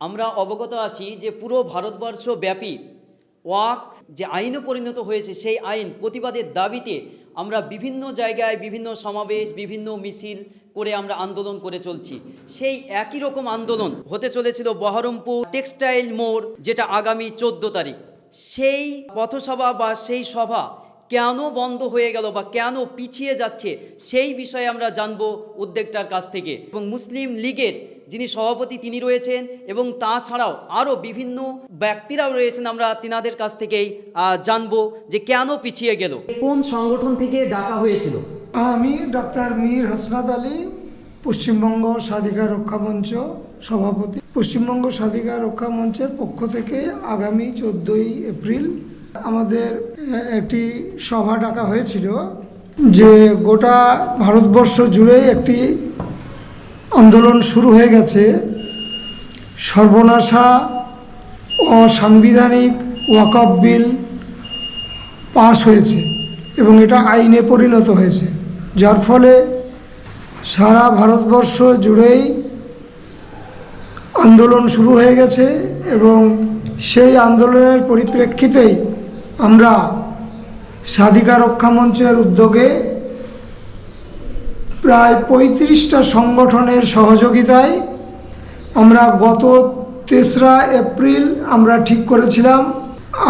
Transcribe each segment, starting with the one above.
আমরা অবগত আছি যে পুরো ভারতবর্ষ ব্যাপী ওয়াক যে আইনে পরিণত হয়েছে, সেই আইন প্রতিবাদের দাবিতে আমরা বিভিন্ন জায়গায় বিভিন্ন সমাবেশ, বিভিন্ন মিছিল করে আমরা আন্দোলন করে চলছি। সেই একই রকম আন্দোলন হতে চলেছিল বহরমপুর টেক্সটাইল মোড়, যেটা আগামী চোদ্দ তারিখ। সেই পথসভা বা সেই সভা কেন বন্ধ হয়ে গেল বা কেন পিছিয়ে যাচ্ছে, সেই বিষয়ে আমরা জানব উদ্যোক্তার কাছ থেকে। এবং মুসলিম লীগের যিনি সভাপতি তিনি রয়েছেন এবং তাছাড়াও আরও বিভিন্ন ব্যক্তিরাও রয়েছেন আমরা তিনাদের কাছ থেকেই জানব যে কেন পিছিয়ে গেল। কোন সংগঠন থেকে ডাকা হয়েছিল? আমি ডক্টর মীর হাসনাত আলী পশ্চিমবঙ্গ স্বাধিকার রক্ষা মঞ্চ সভাপতি। পশ্চিমবঙ্গ স্বাধিকার রক্ষা মঞ্চের পক্ষ থেকে আগামী চোদ্দোই এপ্রিল আমাদের একটি সভা ডাকা হয়েছিল যে গোটা ভারতবর্ষ জুড়ে একটি আন্দোলন শুরু হয়ে গেছে। সর্বনাশা অসাংবিধানিক ওয়াকআপ বিল পাশ হয়েছে এবং এটা আইনে পরিণত হয়েছে। যার ফলে সারা ভারতবর্ষ জুড়েই আন্দোলন শুরু হয়ে গেছে এবং সেই আন্দোলনের পরিপ্রেক্ষিতেই আমরা স্বাধিকার রক্ষা মঞ্চের উদ্যোগে প্রায় পঁয়ত্রিশটা সংগঠনের সহযোগিতায় আমরা গত তেসরা এপ্রিল আমরা ঠিক করেছিলাম।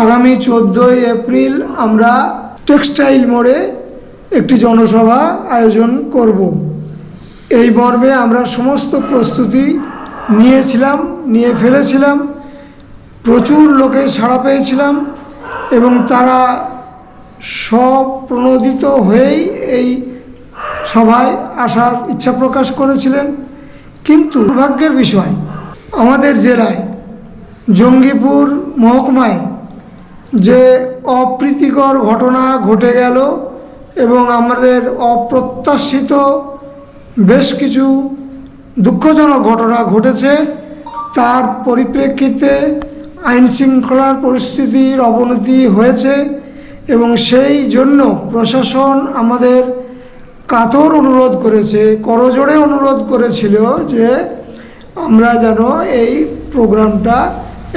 আগামী চোদ্দোই এপ্রিল আমরা টেক্সটাইল মোড়ে একটি জনসভা আয়োজন করব। এই মর্মে আমরা সমস্ত প্রস্তুতি নিয়েছিলাম, নিয়ে ফেলেছিলাম। প্রচুর লোকে সাড়া পেয়েছিলাম এবং তারা সব প্রণোদিত হয়েই এই সভায় আসার ইচ্ছা প্রকাশ করেছিলেন। কিন্তু দুর্ভাগ্যের বিষয়, আমাদের জেলায় জঙ্গিপুর মহকুমায় যে অপ্রীতিকর ঘটনা ঘটে গেল এবং আমাদের অপ্রত্যাশিত বেশ কিছু দুঃখজনক ঘটনা ঘটেছে, তার পরিপ্রেক্ষিতে আইন শৃঙ্খলার পরিস্থিতির অবনতি হয়েছে এবং সেই জন্য প্রশাসন আমাদের কাতর অনুরোধ করেছে, করজোড়ে অনুরোধ করেছিল যে আমরা যেন এই প্রোগ্রামটা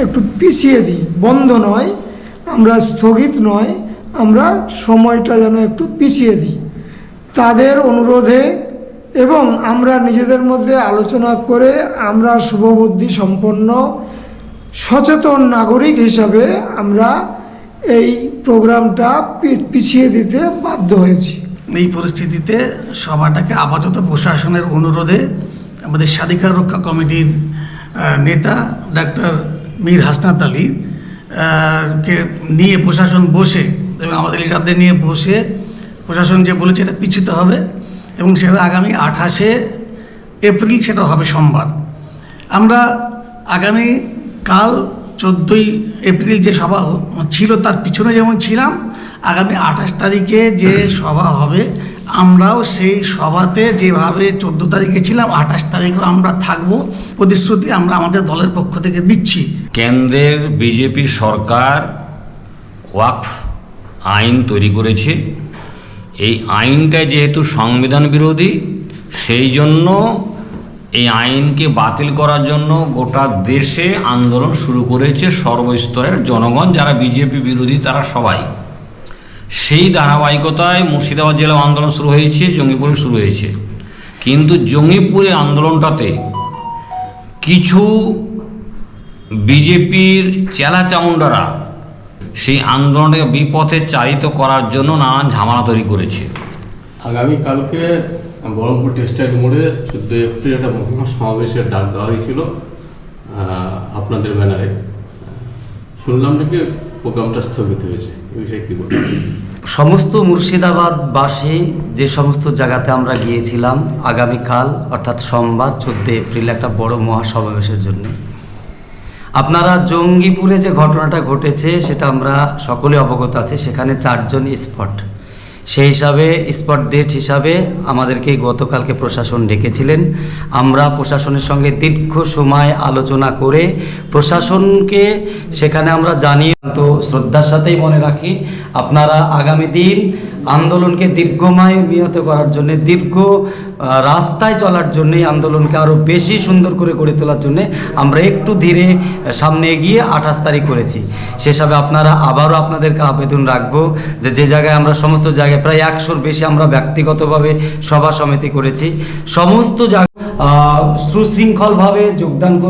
একটু পিছিয়ে দিই। বন্ধ নয়, আমরা স্থগিত নয়, আমরা সময়টা যেন একটু পিছিয়ে দিই। তাদের অনুরোধে এবং আমরা নিজেদের মধ্যে আলোচনা করে আমরা শুভবুদ্ধি সম্পন্ন, সচেতন নাগরিক হিসাবে আমরা এই প্রোগ্রামটা পিছিয়ে দিতে বাধ্য হয়েছি। এই পরিস্থিতিতে সভাটাকে আপাতত প্রশাসনের অনুরোধে আমাদের স্বাধিকার রক্ষা কমিটির নেতা ডাক্তার মীর হাসনাত আলী কে নিয়ে প্রশাসন বসে, এবং আমাদের লিডারদের নিয়ে বসে প্রশাসন যে বলেছে এটা পিছুতে হবে, এবং সেটা আগামী আঠাশে এপ্রিল সেটা হবে সোমবার। আমরা আগামী কাল চোদ্দোই এপ্রিল যে সভা ছিল তার পিছনে যেমন ছিলাম আগামী আঠাশ তারিখে যে সভা হবে, আমরাও সেই সভাতে যেভাবে চোদ্দ তারিখে ছিলাম, আঠাশ তারিখেও আমরা থাকব। প্রতিশ্রুতি আমরা আমাদের দলের পক্ষ থেকে দিচ্ছি। কেন্দ্রের বিজেপি সরকার ওয়াকফ আইন তৈরি করেছে। এই আইনটা যেহেতু সংবিধান বিরোধী, সেই জন্য এই আইনকে বাতিল করার জন্য গোটা দেশে আন্দোলন শুরু করেছে সর্বস্তরের জনগণ, যারা বিজেপি বিরোধী, তারা সবাই। সেই ধারাবাহিকতায় মুর্শিদাবাদ জেলায় আন্দোলন শুরু হয়েছে জঙ্গিপুরে শুরু হয়েছে। কিন্তু জঙ্গিপুরের আন্দোলনটাতে কিছু বিজেপির চেলা চামুন্ডারা সেই আন্দোলনটাকে বিপথে চালিত করার জন্য নানান ঝামেলা তৈরি করেছে। আগামীকালকে বহরমপুর টেক্সটাইল মোড়ে চোদ্দ এপ্রিল একটা মহা সমাবেশের ডাক দেওয়া হয়েছিল আপনাদের ব্যানারে। শুনলাম নাকি প্রোগ্রামটা স্থগিত হয়েছে এই বিষয়ে কী বলবেন সমস্ত মুর্শিদাবাদবাসী যে সমস্ত জায়গাতে আমরা গিয়েছিলাম আগামীকাল, অর্থাৎ সোমবার চোদ্দ এপ্রিল একটা বড় মহাসমাবেশের জন্য। আপনারা জঙ্গিপুরে যে ঘটনাটা ঘটেছে, সেটা আমরা সকলে অবগত আছে, সেখানে চারজন স্পট। সেই হিসাবে, স্পট ডেট হিসাবে আমাদেরকে গতকালকে প্রশাসন ডেকেছিলেন। আমরা প্রশাসনের সঙ্গে দীর্ঘ সময় আলোচনা করে প্রশাসনকে সেখানে আমরা জানিয়ে তো শ্রদ্ধার সাথেই মনে রাখি, আপনারা আগামী দিন আন্দোলনকে দীর্ঘময় নিহত করার জন্য, দীর্ঘ রাস্তায় চলার জন্য আন্দোলনকে আরও বেশি সুন্দর করে গড়ে তোলার জন্যে আমরা একটু ধীরে সামনে এগিয়ে আঠাশ তারিখ করেছি। সে হিসাবে আপনারা আবারও আপনাদেরকে আবেদন রাখব যে যে জায়গায় আমরা সমস্ত জায়গায় প্রায় একশোর বেশি আমরা ব্যক্তিগতভাবে সভা সমিতি করেছি। সমস্ত জায়গা সুশৃঙ্খলভাবে যোগদান করবে